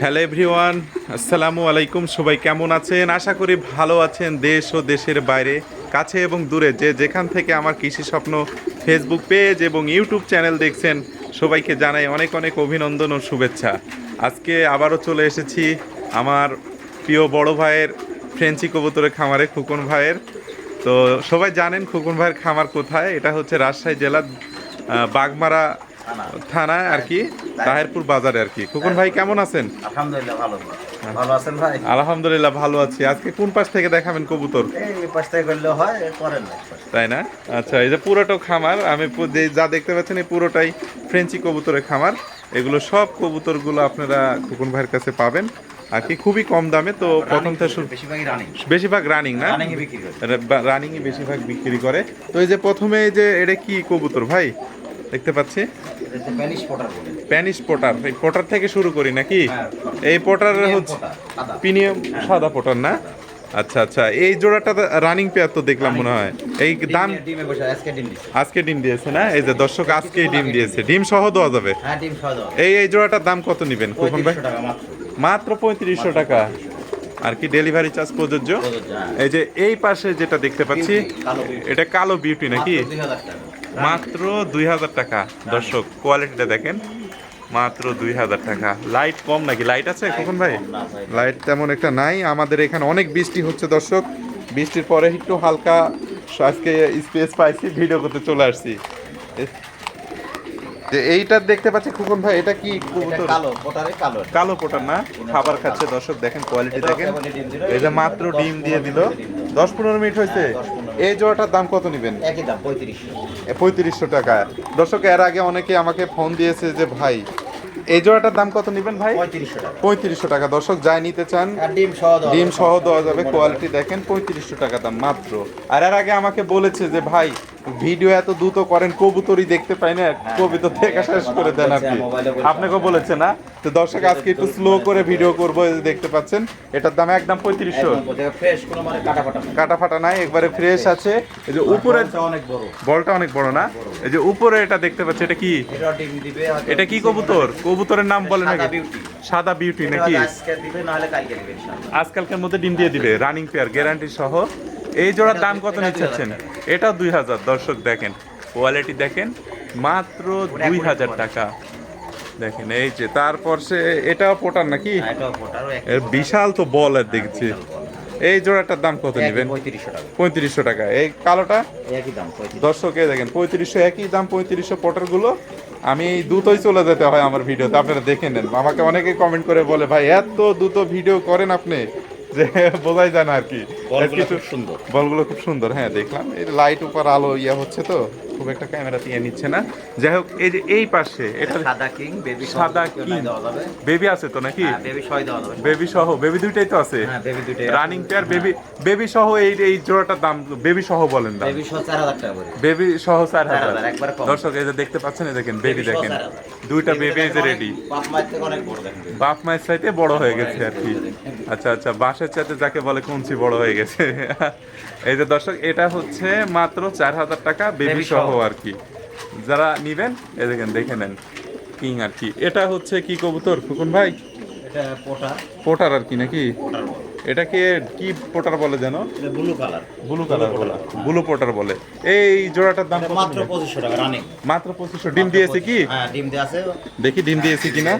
Hello everyone আসসালামু আলাইকুম সবাই কেমন আছেন? আশা করি ভালো আছেন দেশ ও দেশের বাইরে, কাছে এবং দূরে। যে যেখান থেকে আমার কৃষি স্বপ্ন ফেসবুক পেজ এবং ইউটিউব চ্যানেল দেখছেন, সবাইকে জানাই অনেক অনেক অভিনন্দন ও শুভেচ্ছা। আজকে আবারও চলে এসেছি আমার প্রিয় বড় ভাইয়ের ফ্রেঞ্চি কবুতরের খামারে, খুকন ভাইয়ের। তো সবাই জানেন খুকন ভাইয়ের খামার কোথায়? এটা হচ্ছে রাজশাহী জেলার বাগমারা থানায় আর কি তাহেরপুর বাজারে আর কি। খুকন ভাই কেমন আছেন? আলহামদুলিল্লাহ ভালো। ভালো আছেন ভাই? আলহামদুলিল্লাহ ভালো আছি। আজকে কোন পাশ থেকে দেখাবেন কবুতর? এই পাশ থেকে করলেও হয় করেন না তাই না? আচ্ছা এই যে পুরোটা খামার আমি যে- দেখতে পাচ্ছেন এই পুরোটাই ফ্রেঞ্চি কবুতরের খামার। এগুলো সব কবুতরগুলো আপনারা খুকুন ভাইয়ের কাছে পাবেন। আর কি খুবই কম দামে তো প্রথম বেশিরভাগ রানিং না? রানিং বিক্রি করে। রানিংই বেশিরভাগ বিক্রি করে। তো এই যে প্রথমে যে এটা কি কবুতর ভাই? দেখতে পাচ্ছি। প্যানিশ পোটার এই পোটার থেকে শুরু করি নাকি? হ্যাঁ। এই পোটার হচ্ছে। প্রিমিয়াম সাদা। পোটার না? আচ্ছা আচ্ছা এই জোড়াটা রানিং পেয়ার তো দেখলাম মনে হয়। এই দাম আজকে ডিম দিয়েছে। না? এই যে দর্শক আজকে ডিম দিয়েছে। ডিম সহ দেওয়া যাবে? হ্যাঁ এই এই জোড়াটার দাম কত নেবেন খোকন ভাই? মাত্র। পঁয়ত্রিশশো টাকা। আর কি ডেলিভারি চার্জ প্রযোজ্য? হ্যাঁ। এই যে এই পাশে যেটা দেখতে পাচ্ছি। এটা কালো বিউটি নাকি? মাত্র 2000 টাকা। মাত্র দুই হাজার টাকা। দর্শক কোয়ালিটিটা দেখেন। মাত্র দুই হাজার টাকা। লাইট কম নাকি? লাইট আছে কখন ভাই। লাইট তেমন একটা নাই। আমাদের এখানে অনেক বৃষ্টি হচ্ছে দর্শক। বৃষ্টির পরে একটু হালকা আজকে স্পেস পাইছি ভিডিও করতে চলে আসছি। যে এইটা দেখতে পাচ্ছি খুকন ভাই এটা কি এটা কালো পটারে কালো কালো পোটার না? খাবার খাচ্ছে দর্শক দেখেন কোয়ালিটি দেখেন। এই যে মাত্র ডিম দিয়ে দিল। দশ পনেরো মিনিট হয়েছে। হ্যাঁ, এই জোড়াটার দাম কত নেবেন? একই দাম পঁয়ত্রিশশো। পঁয়ত্রিশশো টাকা। দর্শক এর আগে অনেকে আমাকে ফোন দিয়েছে যে ভাই এই জোড়াটার দাম কত নেবেন ভাই? পঁয়ত্রিশশো টাকা। পঁয়ত্রিশশো টাকা। দর্শক যাই নিতে চান ডিম সহ ডিম সহ দেওয়া যাবে। কোয়ালিটি দেখেন পঁয়ত্রিশশো টাকা দাম মাত্র। আর এর আগে আমাকে বলেছে যে ভাই ভিডিও এত দ্রুত করেন কবুতরই দেখতে পাই না কবিতা থেকে শেষ করে দেন আপনি। কি মোবাইলে বলছে। না? তো দর্শক আজকে একটু স্লো করে ভিডিও করব এই দেখতে পাচ্ছেন এটার দাম একদম পঁয়ত্রিশশো। একদম ফ্রেশ কোনো মানে কাটা ফাটা নাই একবারে ফ্রেশ আছে। এই যে উপরে বলটা অনেক বড়। বলটা অনেক বড় না? এই যে উপরে এটা দেখতে পাচ্ছি এটা কি? এটা ডিম দিবে এটা কি কবুতর? কবুতরের নাম বলে সাদা নাকি? বিউটি সাদা বিউটি নাকি? হয়তো আজকে দিবে নাহলে কালকে দিবে ইনশাআল্লাহ। আজকালকার মধ্যে ডিম দিয়ে দিবে রানিং পেয়ার গ্যারান্টি সহ। এই জোড়ার দাম কত এটা নিচ্ছেন? 2000 এটাও দুই হাজার। দর্শক দেখেন কোয়ালিটি দেখেন মাত্র দুই হাজার টাকা। দেখেন এই যে তারপর সে এটাও পোটার নাকি? এর বিশাল তো বল আর দেখছি। এই জোড়াটার দাম কত নেবেন? পঁয়ত্রিশশো টাকা। এই কালোটা? দর্শকে দেখেন পঁয়ত্রিশশো একই দাম পঁয়ত্রিশশো পটারগুলো। আমি দ্রুতই চলে যেতে হয় আমার ভিডিওতে আপনারা দেখে নেন। আমাকে অনেকে কমেন্ট করে বলে ভাই এত দ্রুত ভিডিও করেন আপনি? যে বোঝাই যায় না আর কি। বলগুলো কিছু খুব সুন্দর। বলগুলো খুব সুন্দর হ্যাঁ দেখলাম। এই লাইট উপর আলো ইয়ে হচ্ছে তো। খুব একটা ক্যামেরা ইয়ে নিচ্ছে না। যাই হোক এই যে এই পাশে এটা সাদা কিং বেবি সাদা যাবে। বেবি আছে তো নাকি? হ্যাঁ বেবি সহ দেওয়া যাবে। বেবি সহ বেবি দুইটাই তো আছে? হ্যাঁ বেবি দুইটাই রানিং পেয়ার বেবি বেবি সহ এই এই জোড়াটার দাম বেবি সহ বলেন দাম বেবি সহ চার হাজার টাকা করে। বেবি সহ চার চার হাজার হাজার, কম। দর্শক এই যে দেখতে পাচ্ছেন এই দেখেন বেবি দেখেন। দুইটা বেবি এই যে রেডি বাপ মায়ের থেকে অনেক বড় দেখেন বাপ মায়ের চাইতে বড় হয়ে গেছে আর কি। আচ্ছা আচ্ছা বাঁশের চাইতে যাকে বলে কঞ্চি বড় হয়ে গেছে। এই যে দর্শক এটা হচ্ছে মাত্র চার হাজার টাকা বেবি সহ। সহ। আর কি। যারা নিবেন এই দেখেন দেখে নেন। কিং আর কি। এটা হচ্ছে কি কবুতর ফুকুন ভাই? পোটার আর কি নাকি? এটাকে কি পোটার বলে যেন? Blue colour. ব্লু কালার বলে ব্লু। পোটার। বলে এই জোড়াটার দাম মাত্র? পঁচিশশো টাকা রানিং মাত্র পঁচিশশো। ডিম দিয়েছে কি? হ্যাঁ ডিম দিয়ে আছে। দেখি ডিম দিয়েছি কিনা?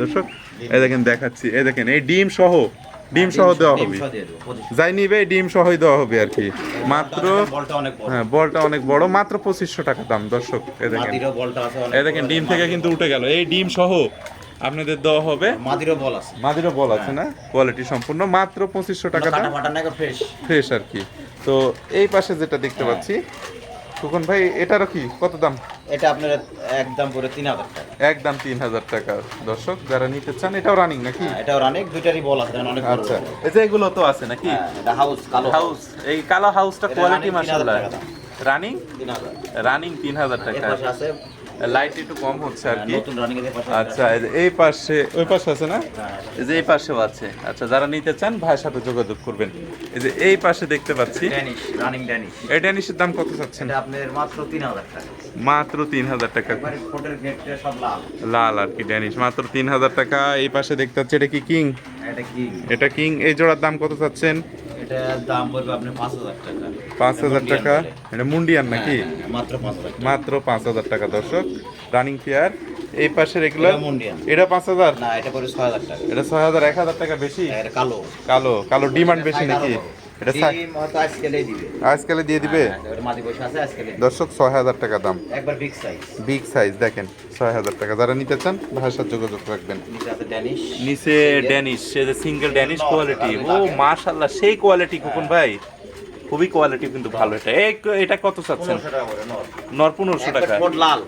দর্শক এই দেখেন দেখাচ্ছি। এই দেখেন এই ডিম সহ ডিম সহ দেওয়া হবে। সহ দিয়ে দেবো, 25 যাই নিবে ডিম সহই দেওয়া হবে আর কি। মাত্র হ্যাঁ বলটা অনেক বড় মাত্র পঁচিশশো টাকা দাম দর্শক এই দেখেন। আছে দেখেন ডিম থেকে কিন্তু উঠে গেল। এই ডিম সহ আপনাদের দেওয়া হবে। মাদিরও বল আছে। মাদিরও বল আছে না? কোয়ালিটি সম্পূর্ণ মাত্র পঁচিশশো টাকা দাম। ফ্রেশ ফ্রেশ আর কি। তো এই পাশে যেটা দেখতে পাচ্ছি সুখন ভাই এটারও কি? কত দাম? এটা আপনার একদম পুরো তিন হাজার টাকা। একদম তিন হাজার টাকা। দর্শক যারা নিতে চান এটাও রানিং নাকি? হ্যাঁ, এটাও অনেক দুইটারই বল আছে অনেক আচ্ছা। এই যে এগুলো তো আছে নাকি? হ্যাঁ, এটা হাউস কালো হাউস এই কালো হাউসটা কোয়ালিটি মাশাআল্লাহ। 3000 টাকা দাম। রানিং রানিং তিন হাজার টাকা। আছে লাইট একটু কম হচ্ছে আর কি। এর পাশে আচ্ছা এই পাশে ওই পাশে আছে না? হ্যাঁ, এই যে এই পাশেও আছে। আচ্ছা যারা নিতে চান ভাইয়ের সাথে যোগাযোগ করবেন। এই যে এই পাশে দেখতে পাচ্ছি। রানিং ড্যানিশ এই ড্যানিশের দাম কত চাচ্ছেন? আপনার মাত্র তিন হাজার টাকা। মাত্র তিন হাজার টাকা। ফোটের গেটটা সব লাল। লাল আর কি ড্যানিশ মাত্র তিন হাজার টাকা। এই পাশে দেখতে পাচ্ছি এটা কি কিং এটা কি এটা কিং এই জোড়ার দাম কত চাচ্ছেন? দাম পড়বে পাঁচ হাজার টাকা। এটা মুন্ডিয়ান নাকি? হ্যাঁ, হ্যাঁ, মাত্র পাঁচ হাজার টাকা। মাত্র দর্শক। রানিং পেয়ার এই পাশে এগুলো? এটা পাঁচ হাজার? না এটা ছয় হাজার টাকা। এটা এক হাজার টাকা বেশি? কালো। কালো কালো ডিমান্ড বেশি নাকি? এটা আজকালে দিয়ে দিবে? হ্যাঁ, হ্যাঁ। দর্শক ছয় হাজার টাকা দাম। একবার বিগ সাইজ বিগ সাইজ দেখেন ছয় হাজার টাকা। যারা নিতে চান ভাষার যোগাযোগ রাখবেন। নিচে ড্যানিশ সে যে সিঙ্গেল ড্যানিশ কোয়ালিটি ও মাশাল্লাহ সেই কোয়ালিটি কুকুন ভাই। খুবই কোয়ালিটি কিন্তু ভালো এটা। এই এটা কত চাচ্ছেন? নর নর পনেরোশো টাকা। লাল।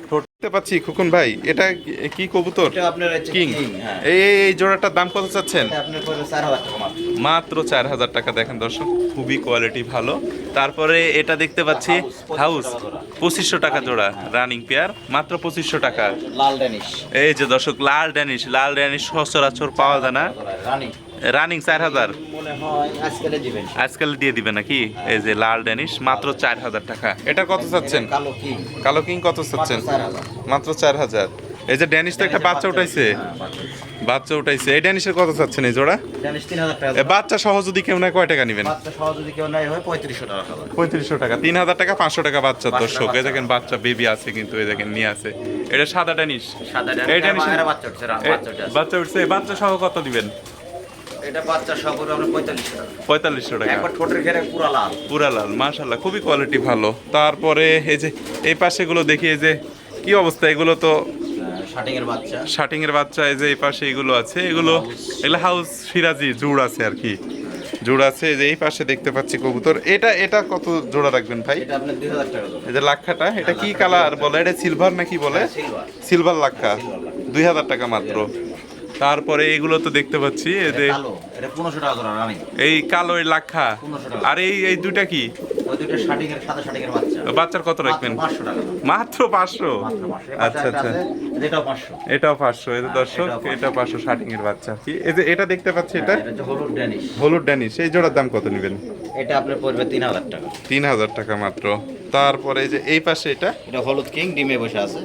দেখতে পাচ্ছি খুকুন ভাই এটা কি- কবুতর? কিং হ্যাঁ। এই এই- জোড়াটার দাম কত চাচ্ছেন? মাত্র। চার হাজার টাকা দেখেন দর্শক খুবই কোয়ালিটি ভালো। তারপরে এটা দেখতে পাচ্ছি হাউস পঁচিশশো টাকা জোড়া। রানিং পেয়ার মাত্র পঁচিশশো টাকা। লাল ড্যানিশ এই যে দর্শক লাল ড্যানিশ লাল ড্যানিশ সচরাচর পাওয়া যায় না। রানিং চার হাজার। হয় আজকালে দিয়ে দিবে নাকি? এই যে লাল ড্যানিশ মাত্র চার হাজার টাকা। এটা কত চাচ্ছেন? কালো কিং। কত চাচ্ছেন? মাত্র চার হাজার। এই যে ড্যানিশ তো একটা বাচ্চা উঠাইছে। হ্যাঁ, বাচ্চা। উঠাইছে। এই ড্যানিশের কত চাচ্ছেন এই জোড়া? বাচ্চা সহ যদি কেউ নেয় কয় টাকা নেবেন? বাচ্চা সহ যদি কেউ নেয় হয় পঁয়ত্রিশশো টাকা তিন হাজার টাকা পাঁচশো টাকা বাচ্চা দর্শক। এই দেখেন বাচ্চা। বেবি আছে কিন্তু এই দেখেন নিয়ে আছে। এটা সাদা ড্যানিশ সাদা এই ড্যানিশ বাচ্চা উঠছে বাচ্চা উঠছে। বাচ্চা সহ কত দিবেন? এটা বাচ্চা সহ আপনার পঁয়তাল্লিশশো টাকা। পঁয়তাল্লিশশো টাকা। একবার ঠোঁটের ঘেরে পুরা লাল। পুরা লাল মাশাল্লাহ খুবই কোয়ালিটি ভালো। তারপরে এই যে এই পাশে গুলো দেখি এই যে কি অবস্থা? এগুলো তো শার্টিং এর বাচ্চা। শার্টিং এর বাচ্চা এই যে এই পাশে এগুলো আছে। এগুলো এগুলো হাউস সিরাজি জুড় আছে আর কি। জোড়া আছে এই যে এই পাশে দেখতে পাচ্ছি কবুতর। এটা এটা কত জোড়া রাখবেন ভাই? এই যে লাক্ষাটা এটা কি কালার বলে? এটা সিলভার নাকি বলে? সিলভার সিলভার লাক্ষা। Silver লাক্ষা। দুই হাজার টাকা মাত্র। তারপরে এগুলো তো দেখতে পাচ্ছি এই যে কালো এটা এই কালো এই লাক্ষা। আর এই এই দুইটা কি? বাচ্চার কত রাখবেন? মাত্র পাঁচশো? আচ্ছা আচ্ছা। এটাও পাঁচশো। এটাও পাঁচশো হ্যাঁ, দর্শক এটা পাঁচশো শার্টিং এর বাচ্চা। কি এই যে এটা দেখতে পাচ্ছি এটা? এটা হলুদ ড্যানিশ এই জোড়ার দাম কত নেবেন? এটা আপনার পড়বে তিন হাজার টাকা। তিন হাজার টাকা মাত্র। তারপরে এই যে এই পাশে এটা? এটা হলুদ কিং ডিমে বসে আছে।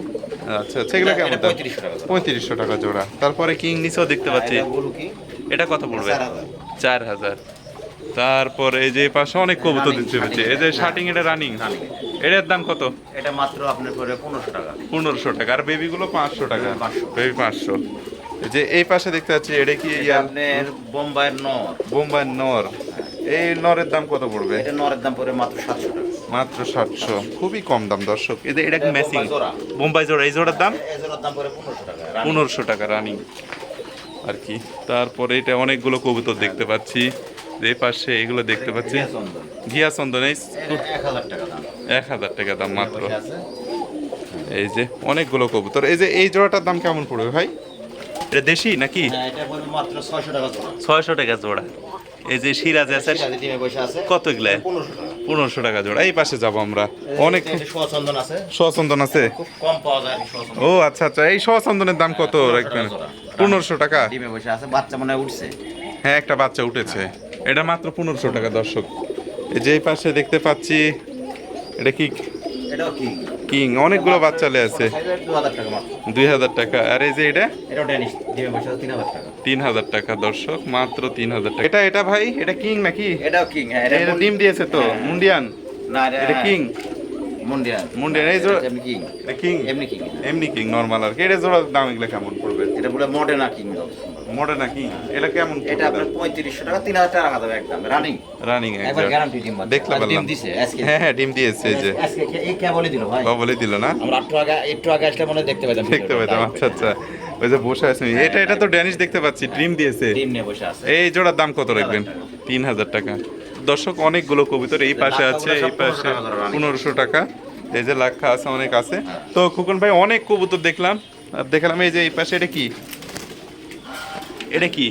আচ্ছা আচ্ছা এগুলো কেমন দাম? 3500 টাকা দাম। পঁয়ত্রিশশো টাকা জোড়া। তারপরে কিং নিচেও দেখতে পাচ্ছি? এটা কত পড়বে? চার হাজার। তারপর এই যে পাশে অনেক কবুতর দিচ্ছে পাচ্ছি। এই যে। শার্টিং এটা রানিং। এটার দাম কত? এটা মাত্র আপনার পরে পনেরোশো টাকা। পনেরোশো টাকা। আর বেবিগুলো পাঁচশো টাকা। বেবি পাঁচশো। যে এই পাশে দেখতে পাচ্ছি এটা কি আপনার বোম্বাইয়ের নর। বোম্বাই নর। এই নরের দাম কত পড়বে? এটা নরের দাম পড়বে মাত্র সাতশো টাকা। মাত্র সাতশো। খুবই কম দাম দর্শক। এই যে এটা ম্যাচিং বোম্বাই জোড়া। এই জোড়ার দাম? এই জোড়ার দাম পড়বে পনেরোশো টাকা। রানিং। পনেরোশো টাকা রানিং। আর কি। তারপরে এটা অনেকগুলো কবুতর দেখতে পাচ্ছি। যে এই পাশে এগুলো দেখতে পাচ্ছি। ঘিয়া চন্দন। এই এক হাজার টাকা দাম। মাত্র। এই যে অনেকগুলো কবুতর। এই যে এই জোড়াটার দাম কেমন পড়বে ভাই? এটা দেশি নাকি? হ্যাঁ, ছয়শো টাকা জোড়া। এই যে সিরাজ আছে কত এগুলা? পনেরোশো টাকা। জোড়া। এই পাশে যাব আমরা। অনেক সচন্দন আছে। কম পাওয়া যায় ও আচ্ছা আচ্ছা। এই সচন্দনের দাম কত রাখবেন? পনেরোশো টাকা? ডিমে বসে আছে। বাচ্চা মনে হয় উঠছে। হ্যাঁ একটা বাচ্চা উঠেছে। এটা মাত্র পনেরোশো টাকা দর্শক। এই যে পাশে দেখতে পাচ্ছি এটা কি? এটাও কি? কিং অনেকগুলো বাচ্চা লে আছে। দুই হাজার টাকা। আর এই যে এটা? তিন হাজার টাকা। দর্শক মাত্র তিন হাজার টাকা। এটা এটা ভাই এটা কিং নাকি? এটাও কিং হ্যাঁ এটা ডিম দিয়েছে তো হ্যাঁ। মুন্ডিয়ান? না এটা কিং? মুন্ডিয়ান। মুন্ডিয়ান এই জোড়া কিং। কিং? এমনি কিং। এমনি কিং নর্মাল আর কি। এটা জোড়ার দাম এগুলো কেমন পড়বে? এটা বলে মডেনা কিং। মোড়ে না কিং এটা কেমন? এটা আপনার পঁয়ত্রিশশো টাকা তিন হাজার টাকা রাখা যাবে একদম। রানিং রানিং একবার গ্যারান্টি ডিম আর ডিম দিছে আজকে। হ্যাঁ হ্যাঁ ডিম দিয়েছে এই যে। আজকে এই কে বলে দিল ভাই? বলে দিল না? আমরা একটু আগে একটু আগে আসলে মনে দেখতে পেতাম দেখতে পেতাম আচ্ছা আচ্ছা। ওই যে বসে আছে। এটা এটা তো ড্যানিশ দেখতে পাচ্ছি ডিম দিয়েছে। ডিম নিয়ে বসে আছে। এই জোড়ার দাম কত রাখবেন? 3000 তিন হাজার টাকা। দর্শক অনেকগুলো কবুতর এই পাশে আছে এই পাশে পনেরোশো টাকা। এই যে লাক্ষা আছে অনেক আছে। তো খুকন ভাই অনেক কবুতর দেখলাম। আর দেখলাম এই যে এই পাশে এটা কি? এটা কি?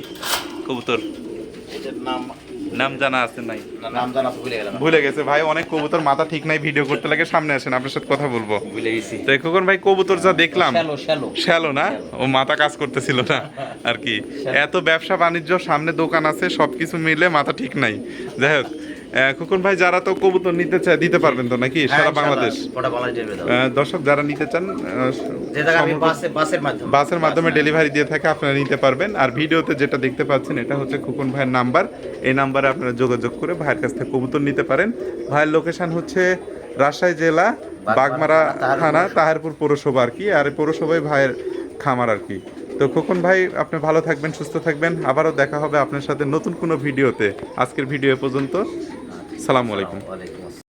কবুতর। নাম নাম জানা আছে নাই? নাম জানা ভুলে গেলাম। ভুলে গেছে। ভাই অনেক কবুতর মাথা ঠিক নাই ভিডিও করতে লাগে সামনে আসেন আপনার সাথে কথা বলব। ভুলে গেছি। তো খোকন ভাই কবুতর যা দেখলাম শ্যালো না? ও মাথা কাজ করতেছিল না আর কি। এত ব্যবসা বাণিজ্য সামনে দোকান আছে সবকিছু মিলে মাথা ঠিক নাই। যাই হোক খোকন ভাই যারা তো কবুতর নিতে চায় দিতে পারবেন তো নাকি? হ্যাঁ, সারা বাংলাদেশ? দর্শক যারা নিতে চান বাসের মাধ্যমে ডেলিভারি দিয়ে থাকে আপনারা নিতে পারবেন। আর ভিডিওতে যেটা দেখতে পাচ্ছেন এটা হচ্ছে খুকুন ভাইয়ের নাম্বার। এই নাম্বারে আপনারা যোগাযোগ করে ভাইয়ের কাছ থেকে কবুতর নিতে পারেন। ভাইয়ের লোকেশন হচ্ছে রাজশাহী জেলা বাগমারা থানা তাহারপুর পৌরসভা আর কি। আর পৌরসভায় ভাইয়ের খামার আর কি। তো খোকন ভাই আপনি ভালো থাকবেন সুস্থ থাকবেন। আবারও দেখা হবে আপনার সাথে নতুন কোনো ভিডিওতে। আজকের ভিডিও পর্যন্ত সালামু আলাইকুম।